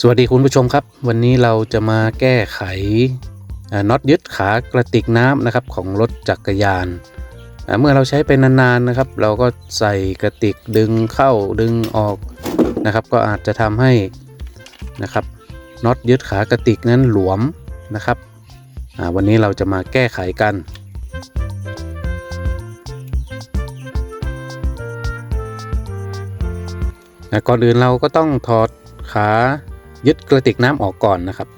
สวัสดีคุณผู้ชมครับ วันนี้เราจะมาแก้ไขน็อตยึดขากระติกน้ำนะครับของรถจักรยาน เมื่อเราใช้ไปนานๆนะครับ เราก็ใส่กระติกดึงเข้าดึงออกนะครับ ก็อาจจะทำให้นะครับน็อตยึดขากระติกนั้นหลวมนะครับวันนี้เราจะมาแก้ไขกันก่อนอื่นเราก็ต้องถอดขา ยึดกระติกน้ำออกก่อนนะครับ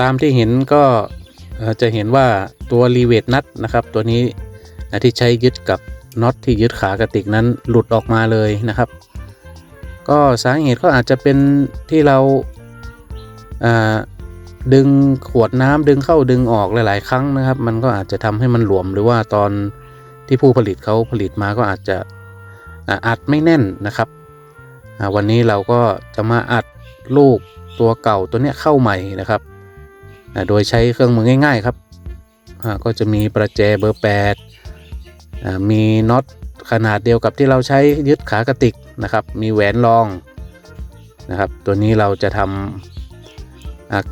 ตามที่เห็นก็จะเห็นว่าตัวรีเวทนัทนะครับตัวนี้ที่ใช้ยึดกับน็อตที่ยึดขากระติกนั้นหลุดออกมาเลยนะครับ ก็สาเหตุก็อาจจะเป็นที่เรา ดึงขวดน้ำดึงเข้าดึงออกหลาย ๆ ครั้งนะครับ มันก็อาจจะทำให้มันหลวมหรือว่าตอนที่ผู้ผลิตเขาผลิตมาก็อาจจะอ,อัดไม่แน่นนะครับ วันนี้เราก็จะมาอัดลูกตัวเก่าตัวเนี้ยเข้าใหม่นะครับ โดยใช้เครื่องมือง่าย ๆ ครับ ก็จะมีประแจเบอร์8อ่ามีน็อตขนาดเดียวกับที่เราใช้ยึดขากระติกนะครับ มีแหวนรองนะครับ ตัวนี้เราจะทำอา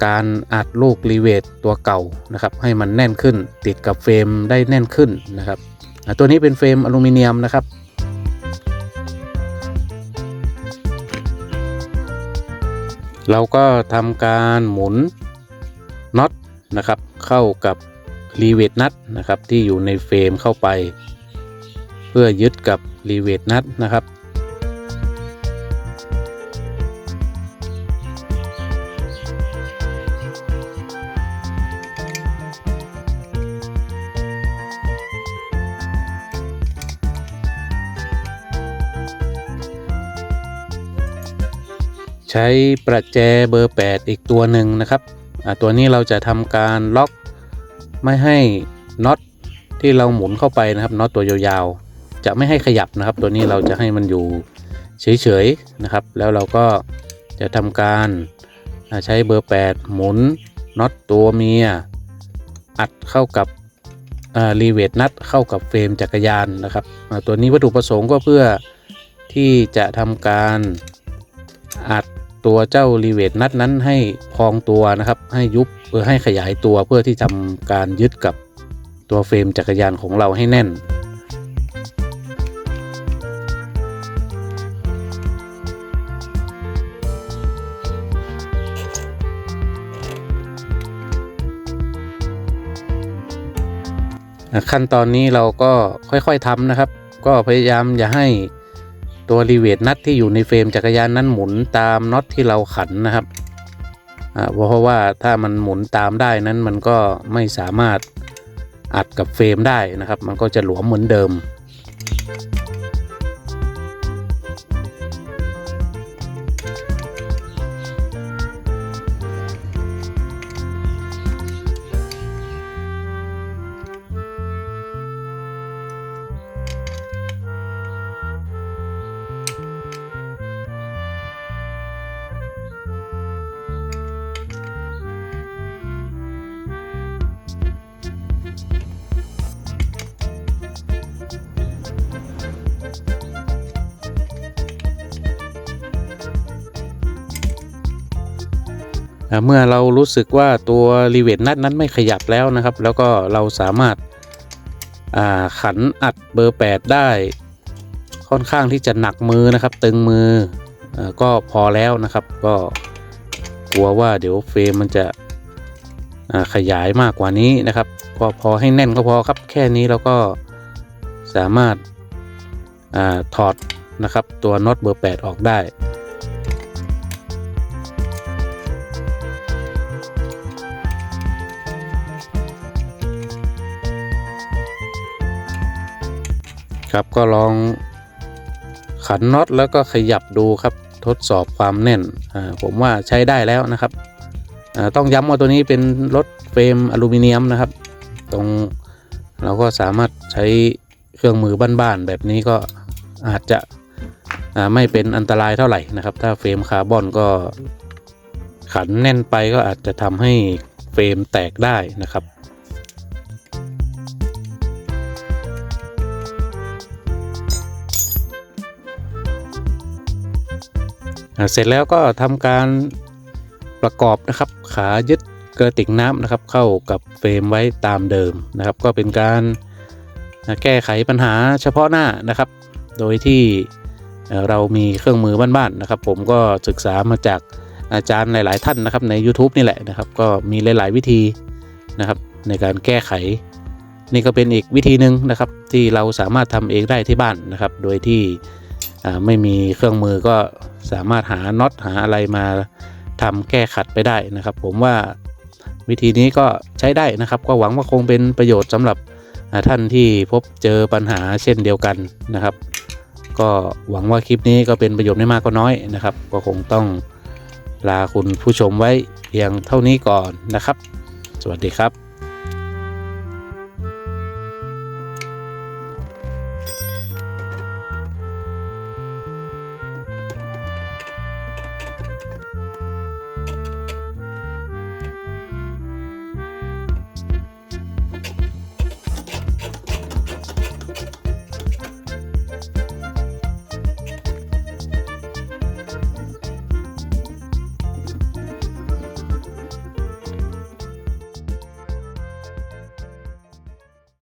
การอัดลูกรีเวทตัวเก่านะครับให้มันแน่นขึ้น ติดกับเฟรมได้แน่นขึ้นนะครับตัวนี้เป็นเฟรมอลูมิเนียมนะครับเราก็ทำการหมุนน็อตนะครับเข้ากับรีเวทนัทนะครับที่อยู่ในเฟรมเข้าไป เพื่อยึดกับรีเวทนัทนะครับ ใช้ประแจเบอร์ 8 อีกตัวหนึ่งนะครับตัวนี้เราจะทำการล็อกไม่ให้น็อตที่เราหมุนเข้าไปนะครับน็อตตัวยาวๆ จะไม่ให้ขยับนะครับ ตัวนี้เราจะให้มันอยู่เฉยๆนะครับ แล้วเราก็จะทำการใช้เบอร์ 8 หมุนน็อตตัวเมีย อัดเข้ากับรีเวทนัทเข้ากับเฟรมจักรยานนะครับตัวนี้วัตถุประสงค์ก็เพื่อที่จะทำการอัด ตัวเจ้ารีเวทนัทนั้นให้พองตัวนะครับ ให้ยุบเพื่อให้ขยายตัวเพื่อที่ทำการยึดกับตัวเฟรมจักรยานของเราให้แน่น ขั้นตอนนี้เราก็ค่อยๆทำนะครับ ก็พยายามอย่าให้ ตัวรีเวทนัดที่อยู่ในเฟรมจักรยานนั้นหมุนตามน็อตที่เราขันนะครับอ่าเพราะว่าถ้ามันหมุนตามได้นั้นมันก็ไม่สามารถอัดกับเฟรมได้นะครับ มันก็จะหลวมเหมือนเดิม เมื่อเรารู้สึกว่าตัวรีเวทนัทนั้นไม่ขยับแล้วนะครับ แล้วก็เราสามารถาขันอัดเบอร์ 8 ได้ค่อนข้างที่จะหนักมือนะครับ ตึงมืออก็พอแล้วนะครับ ก็กลัวว่าเดี๋ยวเฟรมมันจะขยายมากกว่านี้นะครับ ก็พอให้แน่นก็พอครับแค่นี้เราก็สามารถอาถอดนะครับตัวน็อตเบอร์ 8 ออกได้ ครับก็ลองขันน็อตแล้วก็ขยับดูครับทดสอบความแน่นอ่าผมว่าใช้ได้แล้วนะครับอ่าต้องย้ำว่าตัวนี้เป็นรถเฟรมอลูมิเนียมนะครับ ตรงเราก็สามารถใช้เครื่องมือบ้านๆแบบนี้ก็อาจจะอ่าไม่เป็นอันตรายเท่าไหร่นะครับ ถ้าเฟรมคาร์บอนก็ขันแน่นไปก็อาจจะทำให้เฟรมแตกได้นะครับ เสร็จแล้วก็ทำการประกอบนะครับ ขายึดกระติกน้ำนะครับ เข้ากับเฟรมไว้ตามเดิมนะครับ ก็เป็นการแก้ไขปัญหาเฉพาะหน้านะครับ โดยที่เรามีเครื่องมือบ้านๆนะครับ ผมก็ศึกษามาจากอาจารย์หลาย ๆ ท่านนะครับ ใน YouTube นี่แหละนะครับ ก็มีหลาย ๆ วิธีนะครับ ในการแก้ไข นี่ก็เป็นอีกวิธีหนึ่งนะครับ ที่เราสามารถทำเองได้ที่บ้านนะครับ โดยที่ไม่มีเครื่องมือก็ สามารถหาน็อตหาอะไรมาทำแก้ขัดไปได้นะครับ ผมว่าวิธีนี้ก็ใช้ได้นะครับ ก็หวังว่าคงเป็นประโยชน์สำหรับท่านที่พบเจอปัญหาเช่นเดียวกันนะครับ ก็หวังว่าคลิปนี้ก็เป็นประโยชน์ไม่มากก็น้อยนะครับ ก็คงต้องลาคุณผู้ชมไว้เพียงเท่านี้ก่อนนะครับ สวัสดีครับ